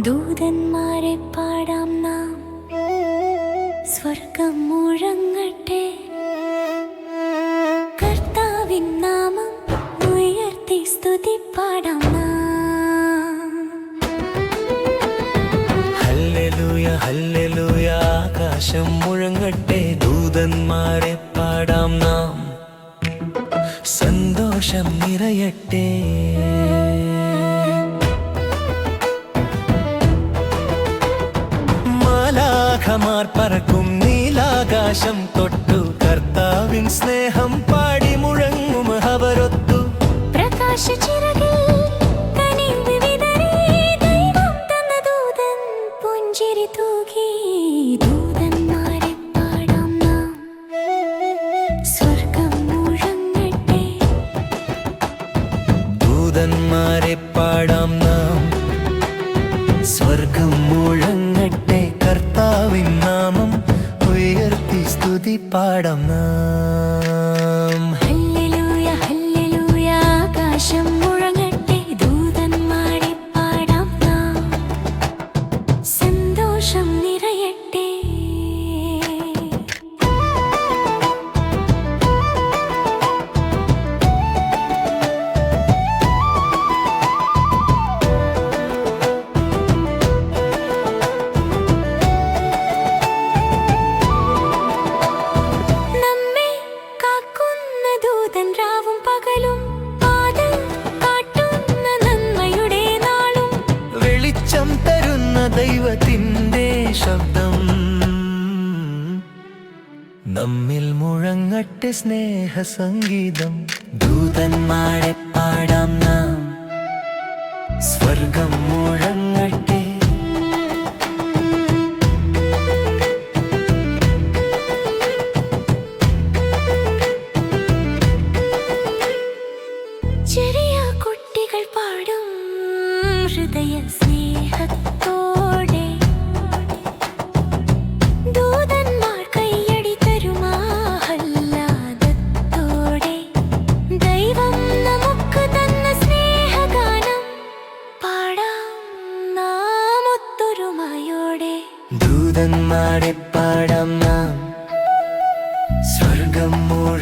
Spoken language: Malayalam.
ദൂതന്മാരെ പാടാം നാം. സ്വർഗം മുഴങ്ങട്ടെ. കർത്താവിൻ നാമം ഉയർത്തി സ്തുതി പാടാം ഹല്ലേലൂയ. ആകാശം മുഴങ്ങട്ടെ. ദൂതന്മാരെ പാടാം നാം. സന്തോഷം നിറയട്ടെ. മാലാഖമാർ പറക്കും നീലാകാശം തൊട്ടു. കർത്താവിൻ സ്നേഹം പാടി മുഴങ്ങും അവരൊത്തു പ്രകാശ പുഞ്ചിരി തൂകി. ദൂതന്മാരെ പാടാം നാം. സ്വർഗം മുഴങ്ങട്ടെ. ദൂതന്മാരെ പാടാം നാം. സ്വർഗം മുഴങ്ങട്ടെ. സ്തുതി കാക്കുന്ന രാവും പകലും വെളിച്ചം തരുന്ന ദൈവത്തിന്റെ ശബ്ദം. നമ്മിൽ മുഴങ്ങട്ടെ സ്നേഹ സംഗീതം ദൂതന്മാരെ പാടാം. ഹൃദയ സ്നേഹത്തോടെ ദൂതന്മാർ കൈയടി തരുമാഹ്ലാദത്തോടെ ദൈവം നമുക്ക് തന്ന സ്നേഹഗാനം പാടാം നാം ഒത്തൊരുമയോടെ ദൂതന്മാരെ പാടാം നാം. സ്വർഗം മുഴ